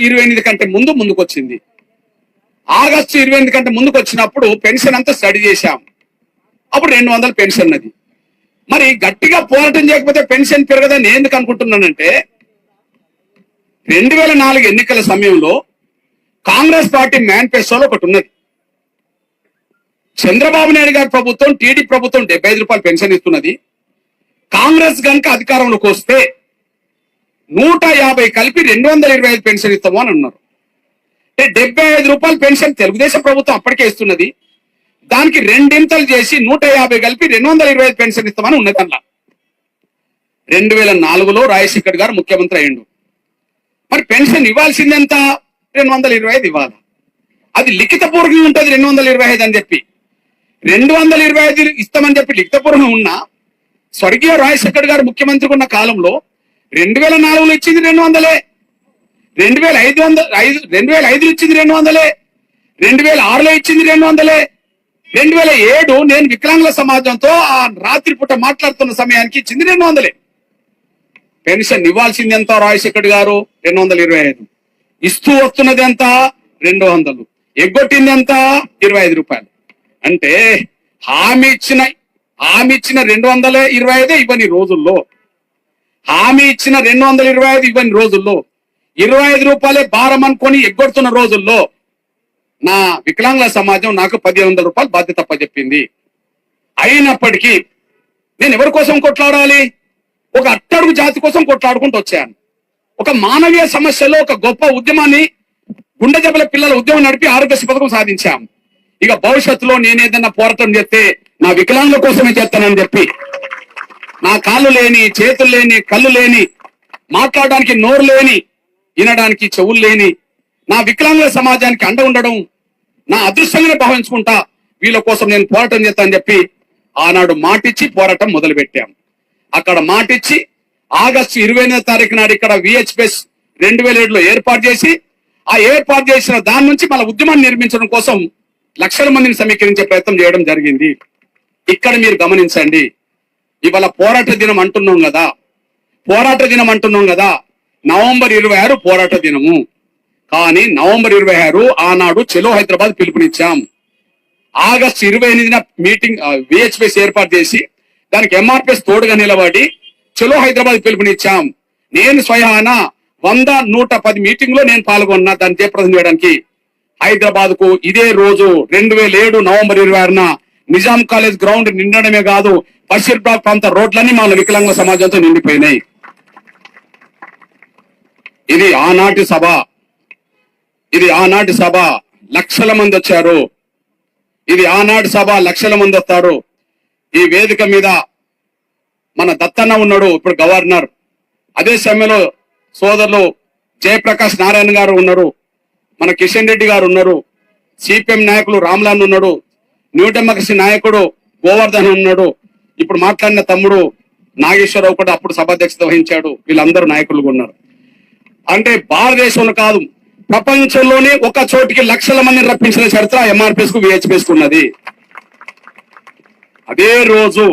ఇరవై ఎనిమిది కంటే ముందు ముందుకు వచ్చింది ఆగస్టు ఇరవై ఎనిమిది కంటే ముందుకు వచ్చినప్పుడు పెన్షన్ అంతా స్టడీ చేశాం. అప్పుడు రెండు వందల పెన్షన్ అది. మరి గట్టిగా పోరాటం చేయకపోతే పెన్షన్ పెరగదని నేను ఎందుకు అనుకుంటున్నానంటే రెండు వేల నాలుగు ఎన్నికల సమయంలో కాంగ్రెస్ పార్టీ మేనిఫెస్టోలో ఒకటి ఉన్నది. చంద్రబాబు నాయుడు గారి ప్రభుత్వం టీడీ ప్రభుత్వం డెబ్బై రూపాయలు పెన్షన్ ఇస్తున్నది. కాంగ్రెస్ గనుక అధికారంలోకి వస్తే నూట యాభై కలిపి రెండు వందల ఇరవై ఐదు పెన్షన్ ఇస్తాము అని అన్నారు. అంటే డెబ్బై ఐదు రూపాయల పెన్షన్ తెలుగుదేశం ప్రభుత్వం అప్పటికే ఇస్తున్నది. దానికి రెండింతలు చేసి నూట యాభై కలిపి రెండు వందల ఇరవై ఐదు పెన్షన్ ఇస్తామని ఉన్నది రెండు వేల నాలుగులో రాజశేఖర్ గారు ముఖ్యమంత్రి అయ్యిండు. మరి పెన్షన్ ఇవ్వాల్సింది ఎంత? రెండు వందల ఇరవై ఐదు ఇవ్వాలి? అది లిఖితపూర్వకంగా ఉంటుంది రెండు వందల ఇరవై ఐదు అని చెప్పి. రెండు వందల ఇరవై ఐదు ఇస్తామని చెప్పి లిఖితపూర్వకంగా ఉన్నా స్వర్గీయ రాజశేఖర్ గారు ముఖ్యమంత్రి ఉన్న కాలంలో రెండు వేల నాలుగులో ఇచ్చింది రెండు వందలే. రెండు వేల ఐదు వందల ఐదు రెండు వేల ఐదులో ఇచ్చింది రెండు వందలే. రెండు వేల ఆరులో ఇచ్చింది రెండు వందలే. రెండు వేల ఏడు నేను వికలాంగుల సమాజంతో ఆ రాత్రిపూట మాట్లాడుతున్న సమయానికి ఇచ్చింది రెండు వందలే. పెన్షన్ ఇవ్వాల్సింది ఎంత రాజశేఖర్ గారు? రెండు వందల ఇరవై ఐదు. ఇస్తూ వస్తున్నది ఎంత? రెండు వందలు. ఎగ్గొట్టింది ఎంత? ఇరవై ఐదు రూపాయలు. అంటే హామీ ఇచ్చిన హామీ ఇచ్చిన రెండు వందల ఇరవై ఐదే ఇవ్వని రోజుల్లో హామీ ఇచ్చిన రెండు వందల ఇరవై ఐదు ఇవ్వని రోజుల్లో ఇరవై ఐదు రూపాయలే భారం అనుకొని ఎగ్గొడుతున్న రోజుల్లో నా వికలాంగుల సమాజం నాకు పదిహేను వందల రూపాయలు బాధ్యత చెప్పింది అయినప్పటికీ నేను ఎవరి కోసం కొట్లాడాలి? ఒక అట్టడుగు జాతి కోసం కొట్లాడుకుంటూ వచ్చాను. ఒక మానవీయ సమస్యలో ఒక గొప్ప ఉద్యమాన్ని గుండె జబ్బల పిల్లల ఉద్యమం నడిపి ఆరోగ్య పథకం సాధించాం. ఇక భవిష్యత్తులో నేనేదన్నా పోరాటం చేస్తే నా వికలాంగుల కోసమే చేస్తానని చెప్పి నా కాళ్ళు లేని చేతులు లేని కళ్ళు లేని మాట్లాడడానికి నోరు లేని వినడానికి చెవులు లేని నా వికలాంగుల సమాజానికి అండ ఉండడం నా అదృష్టంగానే భావించుకుంటా వీళ్ళ కోసం నేను పోరాటం చేస్తానని చెప్పి ఆనాడు మాటిచ్చి పోరాటం మొదలుపెట్టాం. అక్కడ మాటిచ్చి ఆగస్టు ఇరవై ఎనిమిదో తారీఖు నాడు ఇక్కడ విహెచ్పిఎస్ రెండు వేల ఏడులో ఏర్పాటు చేసి ఆ ఏర్పాటు చేసిన దాని నుంచి మన ఉద్యమాన్ని నిర్మించడం కోసం లక్షల మందిని సమీకరించే ప్రయత్నం చేయడం జరిగింది. ఇక్కడ మీరు గమనించండి ఇవాళ పోరాట దినం అంటున్నాం కదా. పోరాట దినం అంటున్నాం కదా. నవంబర్ ఇరవై ఆరు పోరాట దినము. కానీ నవంబర్ ఇరవై ఆరు ఆనాడు చెలో హైదరాబాద్ పిలుపునిచ్చాం. ఆగస్టు ఇరవై ఎనిమిదిన మీటింగ్ విహెచ్పిఎస్ ఏర్పాటు చేసి దానికి ఎంఆర్పిఎస్ తోడుగా నిలబడి చెలో హైదరాబాద్ పిలుపునిచ్చాం. నేను స్వయాన వంద నూట పది మీటింగ్లో నేను పాల్గొన్నా దాన్ని జయప్రదం చేయడానికి. హైదరాబాద్కు ఇదే రోజు రెండు వేల ఏడు నవంబర్ ఇరవై ఆరున నిజాం కాలేజ్ గ్రౌండ్ నిండడమే కాదు బషీర్బాగ్ ప్రాంత రోడ్లన్నీ మన వికలాంగ సమాజంతో నిండిపోయినాయి. ఇది ఆనాటి సభ. ఇది ఆనాటి సభ. లక్షల మంది వచ్చారు. ఇది ఆనాటి సభ లక్షల మంది వస్తారు. ఈ వేదిక మీద మన దత్తన్న ఉన్నాడు ఇప్పుడు గవర్నర్. అదే సమయంలో సోదరులు జయప్రకాష్ నారాయణ గారు ఉన్నారు. మన కిషన్ రెడ్డి గారు ఉన్నారు. సిపిఎం నాయకులు రామ్లాన్ ఉన్నాడు. న్యూ డెమోక్రసీ నాయకుడు గోవర్ధన్ ఉన్నాడు. ఇప్పుడు మాట్లాడిన తమ్ముడు నాగేశ్వరరావు కూడా అప్పుడు సభాధ్యక్షత వహించాడు. వీళ్ళందరూ నాయకులు ఉన్నారు. అంటే భారతదేశంలో కాదు ప్రపంచంలోనే ఒక చోటికి లక్షల మందిని రప్పించిన చరిత్ర ఎంఆర్పిఎస్కు విహెచ్పిఎస్ ఉన్నది. అదే రోజు